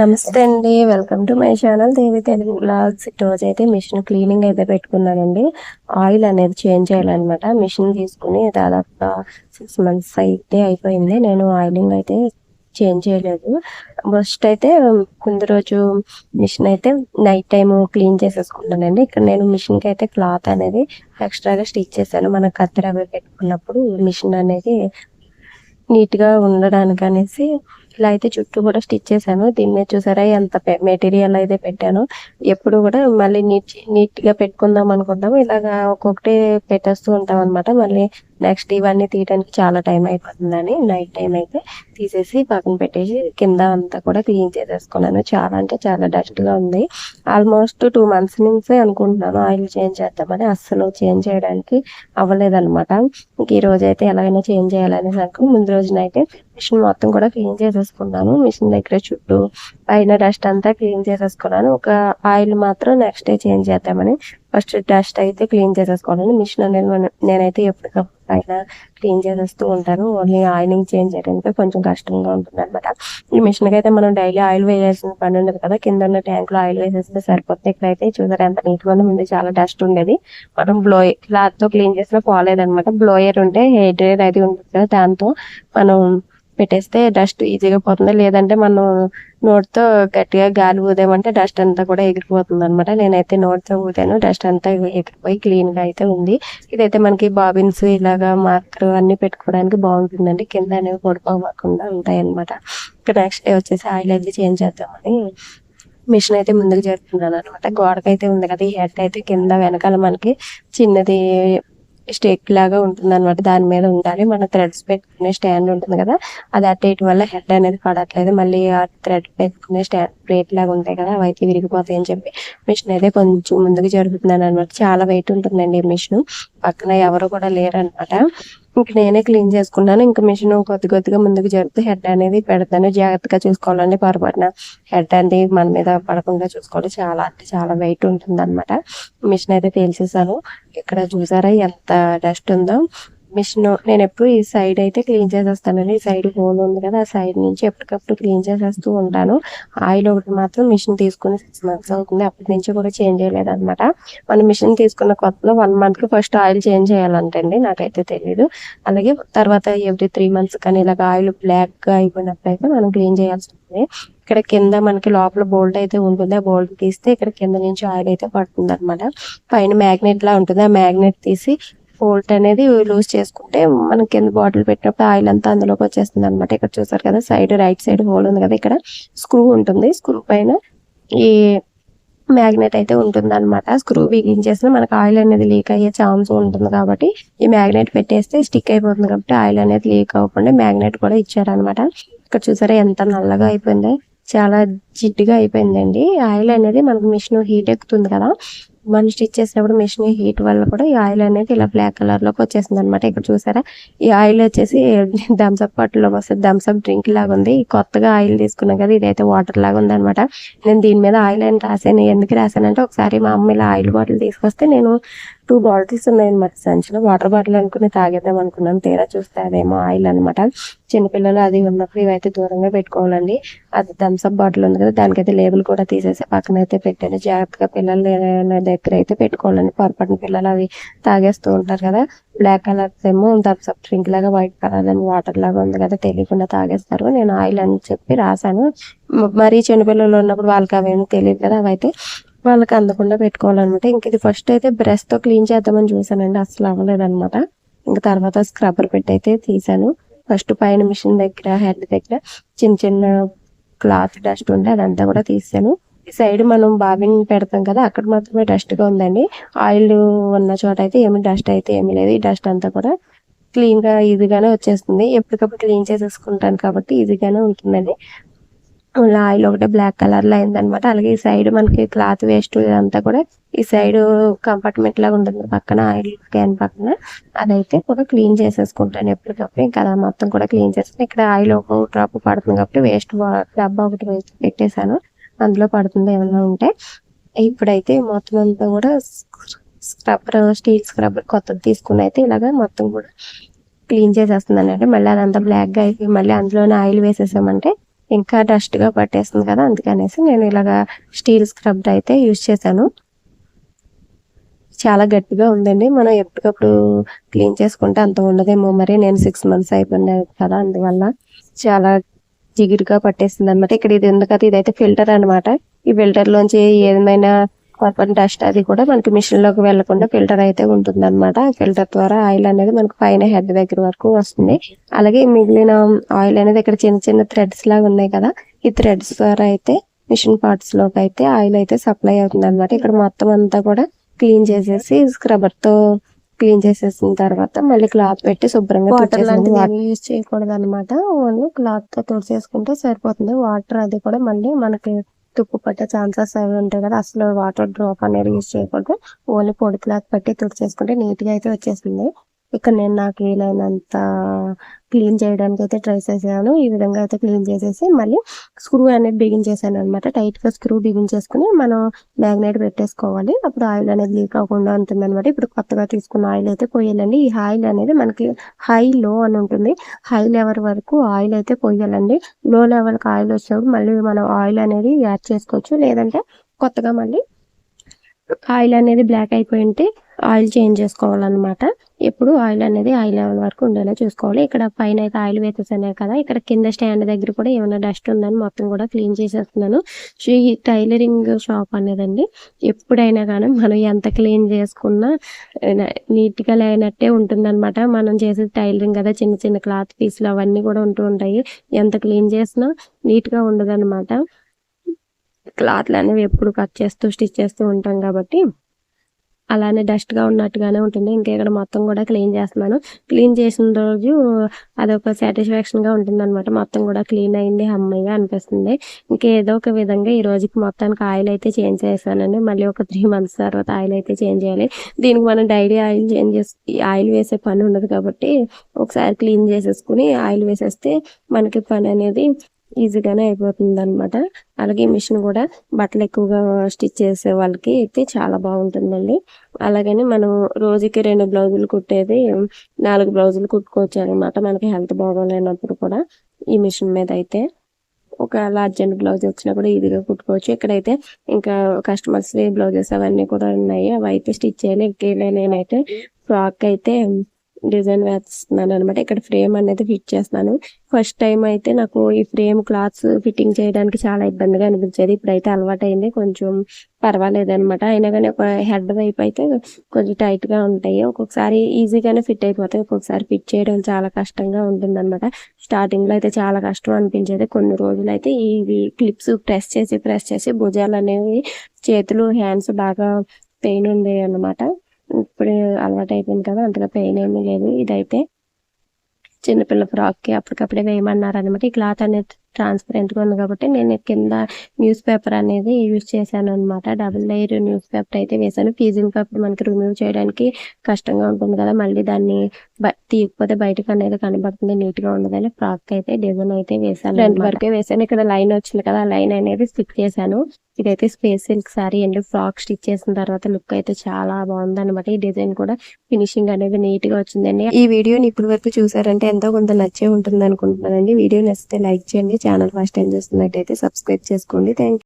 నమస్తే అండి. Welcome to my channel. Devi Telugu vlogs. రోజు అయితే మిషన్ క్లీనింగ్ అయితే పెట్టుకున్నానండి. ఆయిల్ అనేది చేంజ్ చేయాలన్నమాట. మిషన్ తీసుకుని దాదాపుగా సిక్స్ మంత్స్ అయితే అయిపోయింది. నేను ఆయిలింగ్ అయితే చేంజ్ చేయలేదు. ఫస్ట్ అయితే ముందు రోజు మిషన్ అయితే నైట్ టైం క్లీన్ చేసేసుకుంటానండి ఇక్కడ నేను మిషన్కి అయితే క్లాత్ అనేది ఎక్స్ట్రాగా స్టిచ్ చేశాను. మన కత్తెర పెట్టుకున్నప్పుడు మిషన్ అనేది నీట్గా ఉండడానికి అనేసి ఇలా అయితే చుట్టూ కూడా స్టిచ్ చేశాను. దీని మీద చూసారా ఎంత మెటీరియల్ అయితే పెట్టాను. ఎప్పుడు కూడా మళ్ళీ నీట్ నీట్గా పెట్టుకుందాం అనుకుంటాము. ఇలాగా ఒక్కొక్కటి పెట్టేస్తూ ఉంటాం అనమాట మళ్ళీ నెక్స్ట్ ఇవన్నీ తీయడానికి చాలా టైం అయిపోతుందని నైట్ టైం అయితే తీసేసి పక్కన పెట్టేసి కింద అంతా కూడా క్లీన్ చేసేసుకున్నాను. చాలా అంటే చాలా డస్ట్గా ఉంది. ఆల్మోస్ట్ టూ మంత్స్ నుంచే అనుకుంటున్నాను ఆయిల్ చేంజ్ చేద్దామని. అస్సలు చేంజ్ చేయడానికి అవ్వలేదన్నమాట. ఇంక ఈ రోజు అయితే ఎలాగైనా చేంజ్ చేయాలని నాకు ముందు రోజునైతే మిషన్ మొత్తం కూడా క్లీన్ చేసేసుకున్నాను. మిషన్ దగ్గర చుట్టూ పైన డస్ట్ అంతా క్లీన్ చేసేసుకున్నాను. ఒక ఆయిల్ మాత్రం నెక్స్ట్ డే చేంజ్ చేద్దామని ఫస్ట్ డస్ట్ అయితే క్లీన్ చేసేసుకోవాలని మిషన్ అనేది మనం నేనైతే ఎప్పటికప్పుడు పైన క్లీన్ చేసేస్తూ ఉంటాను. ఓన్లీ ఆయిలింగ్ చేంజ్ చేయడానికి కొంచెం కష్టంగా ఉంటుంది అనమాట ఈ మిషన్కి అయితే మనం డైలీ ఆయిల్ వేయాల్సిన పని ఉండదు కదా. కింద ఉన్న ట్యాంక్లో ఆయిల్ వేసేస్తే సరిపోతుంది. ఇక్కడైతే చూసారు ఎంత నీట్గా ఉంది. చాలా డస్ట్ ఉండేది. మనం బ్లోయర్ క్లాత్తో క్లీన్ చేసినా పోలేదన్నమాట. బ్లోయర్ ఉంటే హెయిర్ డ్రైర్ అయితే ఉంటుంది కదా దాంతో మనం పెట్టేస్తే డస్ట్ ఈజీగా పోతుంది. లేదంటే మనం నోట్తో గట్టిగా గాలి ఊదామంటే డస్ట్ అంతా కూడా ఎగిరిపోతుంది అనమాట నేనైతే నోట్తో ఊదాను. డస్ట్ అంతా ఎగిరిపోయి క్లీన్గా అయితే ఉంది. ఇదైతే మనకి బాబిన్స్ ఇలాగా మార్కర్ అన్ని పెట్టుకోవడానికి బాగుంటుందండి. కింద అనేవి పడిపోకుండా ఉంటాయి అనమాట ఇక్కడ నెక్స్ట్ డే వచ్చేసి ఆయిల్ అయితే చేంజ్ చేద్దామని మిషన్ అయితే ముందుకు చేస్తున్నాను అనమాట గోడకైతే ఉంది కదా ఈ హెడ్ అయితే కింద వెనకాల మనకి చిన్నది స్టేక్ లాగా ఉంటుంది అనమాట దాని మీద ఉండాలి. మన థ్రెడ్స్ పెట్టుకునే స్టాండ్ ఉంటుంది కదా. అది అటు ఇటు వల్ల హెడ్ అనేది పడట్లేదు. మళ్ళీ ఆ థ్రెడ్ పెట్టుకునే స్టాండ్ ప్లేట్ లాగా ఉంటాయి కదా. అవి అయితే విరిగిపోతాయి అని చెప్పి మిషన్ అయితే కొంచెం ముందుకు జరుపుతున్నాను అనమాట చాలా వెయిట్ ఉంటుందండి ఈ మిషన్. పక్కన ఎవరు కూడా లేరు అనమాట ఇంక నేనే క్లీన్ చేసుకున్నాను. ఇంకా మిషన్ కొద్ది కొద్దిగా ముందుకు జరుగుతూ హెడ్ అనేది పెడతాను. జాగ్రత్తగా చూసుకోవాలండి పొరపాటున. హెడ్ అనేది మన మీద పడకుండా చూసుకోవాలి. చాలా అంటే చాలా వెయిట్ ఉంటుంది అనమాట మిషన్ అయితే తేల్చేసాను ఇక్కడ చూసారా ఎంత డస్ట్ ఉందో? మిషన్ నేను ఎప్పుడు ఈ సైడ్ అయితే క్లీన్ చేసేస్తానండి. ఈ సైడ్ హోల్ ఉంది కదా ఆ సైడ్ నుంచి ఎప్పటికప్పుడు క్లీన్ చేసేస్తూ ఉంటాను. ఆయిల్ ఒకటి మాత్రం మిషన్ తీసుకుని సిక్స్ మంత్స్ అవుతుంది. అప్పటి నుంచి కూడా చేంజ్ చేయలేదు అనమాట మనం మిషన్ తీసుకున్న కొత్తలో వన్ మంత్కి ఫస్ట్ ఆయిల్ చేంజ్ చేయాలంటండి నాకైతే తెలియదు అలాగే తర్వాత ఎవ్రీ త్రీ మంత్స్ కానీ ఇలాగ ఆయిల్ బ్లాక్గా అయిపోయినప్పుడు మనం క్లీన్ చేయాల్సి ఉంటుంది ఇక్కడ కింద మనకి లోపల బోల్ట్ అయితే ఉంటుంది. ఆ బోల్ట్ తీస్తే ఇక్కడ కింద నుంచి ఆయిల్ అయితే పడుతుంది అనమాట పైన మ్యాగ్నెట్ లా ఉంటుంది. ఆ మ్యాగ్నెట్ తీసి బోల్ట్ అనేది లూజ్ చేసుకుంటే మనం కింద బాటిల్ పెట్టినప్పుడు ఆయిల్ అంతా అందులోకి వచ్చేస్తుంది అనమాట ఇక్కడ చూసారు కదా సైడ్ రైట్ సైడ్ హోల్ ఉంది కదా ఇక్కడ స్క్రూ ఉంటుంది. స్క్రూ పైన ఈ మ్యాగ్నెట్ అయితే ఉంటుంది అనమాట స్క్రూ బిగించేసిన మనకు ఆయిల్ అనేది లీక్ అయ్యే ఛాన్స్ ఉంటుంది కాబట్టి ఈ మ్యాగ్నెట్ పెట్టేస్తే స్టిక్ అయిపోతుంది కాబట్టి ఆయిల్ అనేది లీక్ అవ్వకుండా మ్యాగ్నెట్ కూడా ఇచ్చారనమాట ఇక్కడ చూసారా ఎంత నల్లగా అయిపోయింది చాలా జిడ్డుగా అయిపోయిందండి. ఆయిల్ అనేది మనకు మిషన్ హీట్ ఎక్కుతుంది కదా మనం స్టిచ్ చేసినప్పుడు మిషన్ హీట్ వల్ల కూడా ఈ ఆయిల్ అనేది ఇలా బ్లాక్ కలర్లోకి వచ్చేసింది అనమాట ఇక్కడ చూసారా? ఈ ఆయిల్ వచ్చేసి థమ్స్అప్ బాటిల్లో వస్తుంది. థమ్స్అప్ డ్రింక్ లాగా ఉంది. ఈ కొత్తగా ఆయిల్ తీసుకున్నాం కదా ఇదైతే వాటర్ లాగా ఉంది అనమాట నేను దీని మీద ఆయిల్ అని రాశాను ఎందుకు రాశానంటే ఒకసారి మా అమ్మ ఇలా ఆయిల్ బాటిల్ తీసుకొస్తే నేను టూ బాటిల్స్ ఉన్నాయన్నమాట సంచిలో. వాటర్ బాటిల్ అనుకుని తాగేద్దాం అనుకున్నాను. తీరా చూస్తే అదేమో ఆయిల్ అనమాట చిన్నపిల్లలు అది ఉన్నప్పుడు ఇవైతే దూరంగా పెట్టుకోవాలండి. అది థమ్స్అప్ బాటిల్ ఉంది కదా దానికైతే లేబుల్ కూడా తీసేసి పక్కన అయితే పెట్టాను. జాగ్రత్తగా పిల్లలు దగ్గర అయితే పెట్టుకోవాలండి. పొరపాటున పిల్లలు అవి తాగేస్తూ ఉంటారు కదా బ్లాక్ కలర్ ఏమో థమ్స్అప్ డ్రింక్ లాగా వైట్ కలర్ అని వాటర్ లాగా ఉంది కదా తెలియకుండా తాగేస్తారు. నేను ఆయిల్ అని చెప్పి రాశాను. మరీ చిన్నపిల్లలు ఉన్నప్పుడు వాళ్ళకి అవేమో తెలియదు కదా అవైతే వాళ్ళకి అందకుండా పెట్టుకోవాలన్నమాట. ఇంక ఇది ఫస్ట్ అయితే బ్రష్తో క్లీన్ చేద్దామని చూసానండి. అసలు అవ్వలేదన్నమాట. ఇంకా తర్వాత స్క్రబ్బర్ పెట్టి అయితే తీసాను. ఫస్ట్ పైన మిషన్ దగ్గర హెడ్ దగ్గర చిన్న చిన్న క్లాత్ డస్ట్ ఉంటే అదంతా కూడా తీసాను. ఈ సైడ్ మనం బాబిన్ పెడతాం కదా అక్కడ మాత్రమే డస్ట్గా ఉందండి. ఆయిల్ ఉన్న చోట అయితే ఏమి డస్ట్ అయితే ఏమీ లేదు. ఈ డస్ట్ అంతా కూడా క్లీన్గా ఈజీగానే వచ్చేస్తుంది. ఎప్పటికప్పుడు క్లీన్ చేసేసుకుంటాను కాబట్టి ఈజీగానే ఉంటుందండి. ఆయిల్ ఒకటి బ్లాక్ కలర్లో అయిందనమాట అలాగే ఈ సైడ్ మనకి క్లాత్ వేస్ట్ ఇదంతా కూడా ఈ సైడ్ కంపార్ట్మెంట్ లాగా ఉంటుంది. పక్కన ఆయిల్ క్యాన్ పక్కన అదైతే కూడా క్లీన్ చేసేసుకుంటాను ఎప్పటికప్పుడు ఇంకా అది మొత్తం కూడా క్లీన్ చేసుకుని ఇక్కడ ఆయిల్ ఒక డ్రాప్ పడుతుంది కాబట్టి వేస్ట్ డబ్బా ఒకటి వేసి పెట్టేశాను. అందులో పడుతుంది ఏమైనా ఉంటే. ఇప్పుడైతే మొత్తం అంతా కూడా స్క్రబ్బర్ స్టీల్ స్క్రబ్బర్ కొత్తది తీసుకుని అయితే ఇలాగ మొత్తం కూడా క్లీన్ చేసేస్తుంది అంటే మళ్ళీ అదంతా బ్లాక్గా అయిపోయి మళ్ళీ అందులోనే ఆయిల్ వేసేసామంటే ఇంకా డస్ట్గా పట్టేస్తుంది కదా అందుకనేసి నేను ఇలాగా స్టీల్ స్క్రబ్ అయితే యూజ్ చేశాను. చాలా గట్టిగా ఉందండి. మనం ఎప్పటికప్పుడు క్లీన్ చేసుకుంటే అంత ఉండదేమో. మరి నేను సిక్స్ మంత్స్ అయిపోయినా కదా అందువల్ల చాలా జిగురుగా పట్టేస్తుంది అనమాట ఇక్కడ ఇది ఉంది కదా ఇదైతే ఫిల్టర్ అన్నమాట. ఈ ఫిల్టర్లోంచి ఏమైనా కార్బన్ డస్ట్ అది కూడా మనకి మిషన్లోకి వెళ్ళకుండా ఫిల్టర్ అయితే ఉంటుంది అనమాట ఫిల్టర్ ద్వారా ఆయిల్ అనేది మనకు పైన హెడ్ దగ్గర వరకు వస్తుంది. అలాగే మిగిలిన ఆయిల్ అనేది ఇక్కడ చిన్న చిన్న థ్రెడ్స్ లాగా ఉన్నాయి కదా ఈ థ్రెడ్స్ ద్వారా అయితే మిషన్ పార్ట్స్లోకి అయితే ఆయిల్ అయితే సప్లై అవుతుంది అనమాట ఇక్కడ మొత్తం అంతా కూడా క్లీన్ చేసేసి స్క్రబ్బర్తో క్లీన్ చేసేసిన తర్వాత మళ్ళీ క్లాత్ పెట్టి శుభ్రంగా వాటర్ లాంటిది యూజ్ చేయకూడదు అనమాట ఓన్లీ క్లాత్తో తుడిచేసుకుంటే సరిపోతుంది. వాటర్ అది కూడా మళ్ళీ మనకి తుప్పు పట్టే ఛాన్సెస్ అవి ఉంటాయి కదా అసలు వాటర్ డ్రాప్ అనేది యూజ్ చేయకూడదు. ఓన్లీ పొడి క్లాత్ పెట్టి తుడిచేసుకుంటే నీట్గా అయితే వచ్చేసింది ఇక్కడ నేను నాకు వీలైనంత క్లీన్ చేయడానికి అయితే ట్రై చేశాను. ఈ విధంగా అయితే క్లీన్ చేసేసి మళ్ళీ స్క్రూ అనేది బిగించేసాను అనమాట టైట్గా స్క్రూ బిగించేసుకుని మనం మ్యాగ్నెట్ పెట్టేసుకోవాలి. అప్పుడు ఆయిల్ అనేది లీక్ అవ్వకుండా ఉంటుంది అనమాట ఇప్పుడు కొత్తగా తీసుకున్న ఆయిల్ అయితే పోయాలండి. ఈ ఆయిల్ అనేది మనకి హై లో అని ఉంటుంది. హై లెవెల్ వరకు ఆయిల్ అయితే పోయాలండి. లో లెవెల్కి ఆయిల్ వచ్చినప్పుడు మళ్ళీ మనం ఆయిల్ అనేది యాడ్ చేసుకోవచ్చు. లేదంటే కొత్తగా మళ్ళీ ఆయిల్ అనేది బ్లాక్ అయిపోయి ఉంటే ఆయిల్ చేంజ్ చేసుకోవాలన్నమాట. ఎప్పుడు ఆయిల్ అనేది ఆయిల్ లెవెల్ వరకు ఉండేలా చూసుకోవాలి. ఇక్కడ పైన అయితే ఆయిల్ వేసేసాను కదా ఇక్కడ కింద స్టాండ్ దగ్గర కూడా ఏమైనా డస్ట్ ఉందని మొత్తం కూడా క్లీన్ చేసేస్తున్నాను. శ్రీ టైలరింగ్ షాప్ అనేదండి. ఎప్పుడైనా కానీ మనం ఎంత క్లీన్ చేసుకున్నా నీట్గా లేనట్టే ఉంటుందన్నమాట. మనం చేసే టైలరింగ్ కదా చిన్న చిన్న క్లాత్ పీసులు అవన్నీ కూడా ఉంటూ ఉంటాయి. ఎంత క్లీన్ చేసినా నీట్గా ఉండదు అనమాట క్లాత్లు అనేవి ఎప్పుడు కట్ చేస్తూ స్టిచ్ చేస్తూ ఉంటాం కాబట్టి అలానే డస్ట్గా ఉన్నట్టుగానే ఉంటుంది. ఇంకా ఇక్కడ మొత్తం కూడా క్లీన్ చేస్తున్నాను. క్లీన్ చేసిన రోజు అదొక సాటిస్ఫాక్షన్గా ఉంటుంది అనమాట మొత్తం కూడా క్లీన్ అయింది అమ్మాయిగా అనిపిస్తుంది. ఇంకా ఏదో ఒక విధంగా ఈ రోజుకి మొత్తానికి ఆయిల్ అయితే చేంజ్ చేశానండి. మళ్ళీ ఒక త్రీ మంత్స్ తర్వాత ఆయిల్ అయితే చేంజ్ చేయాలి. దీనికి మనం డైలీ ఆయిల్ చేంజ్ చేసి ఆయిల్ వేసే పని ఉండదు కాబట్టి ఒకసారి క్లీన్ చేసేసుకుని ఆయిల్ వేసేస్తే మనకి పని అనేది ఈజీగానే అయిపోతుంది అనమాట అలాగే మిషన్ కూడా బట్టలు ఎక్కువగా స్టిచ్ చేసే వాళ్ళకి అయితే చాలా బాగుంటుందండి. అలాగని మనం రోజుకి రెండు బ్లౌజులు కుట్టేది నాలుగు బ్లౌజులు కుట్టుకోవచ్చు అనమాట మనకి హెల్త్ బాగోలేనప్పుడు కూడా ఈ మిషన్ మీద అయితే. ఒక అర్జెంట్ బ్లౌజ్ వచ్చినా కూడా ఈజీగా కుట్టుకోవచ్చు. ఇక్కడైతే ఇంకా కస్టమర్స్ బ్లౌజెస్ అవన్నీ కూడా ఉన్నాయి. అవి అయితే స్టిచ్ చేయాలి ఇంకా నేనైతే ఫ్రాక్ అయితే డిజైన్ వేస్తున్నాను అనమాట ఇక్కడ ఫ్రేమ్ అనేది ఫిట్ చేస్తున్నాను. ఫస్ట్ టైం అయితే నాకు ఈ ఫ్రేమ్ క్లాత్స్ ఫిట్టింగ్ చేయడానికి చాలా ఇబ్బందిగా అనిపించేది. ఇప్పుడైతే అలవాటు అయింది కొంచెం పర్వాలేదు అనమాట అయినా కానీ ఒక హెడ్ వైపు అయితే కొంచెం టైట్గా ఉంటాయి. ఒక్కొక్కసారి ఈజీగానే ఫిట్ అయిపోతాయి. ఒక్కొక్కసారి ఫిట్ చేయడం చాలా కష్టంగా ఉంటుంది అనమాట స్టార్టింగ్లో అయితే చాలా కష్టం అనిపించేది. కొన్ని రోజులు అయితే ఇవి క్లిప్స్ ప్రెస్ చేసి ప్రెస్ చేసి భుజాలు అనేవి చేతులు హ్యాండ్స్ బాగా పెయిన్ ఉంది అనమాట ఇప్పుడు అలవాటు అయిపోయింది కదా అంతగా పెయిన్ ఏమీ లేదు. ఇదైతే చిన్నపిల్ల ఫ్రాక్కి అప్పటికప్పుడే వేయమన్నారు అనమాట ఈ క్లాత్ అనేది ట్రాన్స్పరెంట్గా ఉంది కాబట్టి నేను కింద న్యూస్ పేపర్ అనేది యూజ్ చేశాను అనమాట డబుల్ లేయర్ న్యూస్ పేపర్ అయితే వేసాను ఫీజింగ్ పేపర్ మనకి రిమూవ్ చేయడానికి కష్టంగా ఉంటుంది కదా మళ్ళీ దాన్ని తీయకపోతే బయటకు అనేది కనబడుతుంది నీట్గా ఉండదని ఫ్రాక్ అయితే డిజైన్ అయితే వేసాను ఫ్రంట్ వరకే వేసాను ఇక్కడ లైన్ వచ్చింది కదా లైన్ అనేది స్టిక్ చేశాను. ఇదైతే స్పేస్ సిల్క్ సారీ అండి ఫ్రాక్ స్టిచ్ చేసిన తర్వాత లుక్ అయితే చాలా బాగుంది అనమాట ఈ డిజైన్ కూడా ఫినిషింగ్ అనేది నీట్గా వచ్చిందండి. ఈ వీడియోని ఇప్పటి వరకు చూసారంటే ఎంతో కొంత నచ్చే ఉంటుంది అనుకుంటున్నానండి వీడియో నచ్చితే లైక్ చేయండి. ఛానల్ ఫస్ట్ టైం చూస్తున్నట్టయితే సబ్స్క్రైబ్ చేసుకోండి. థ్యాంక్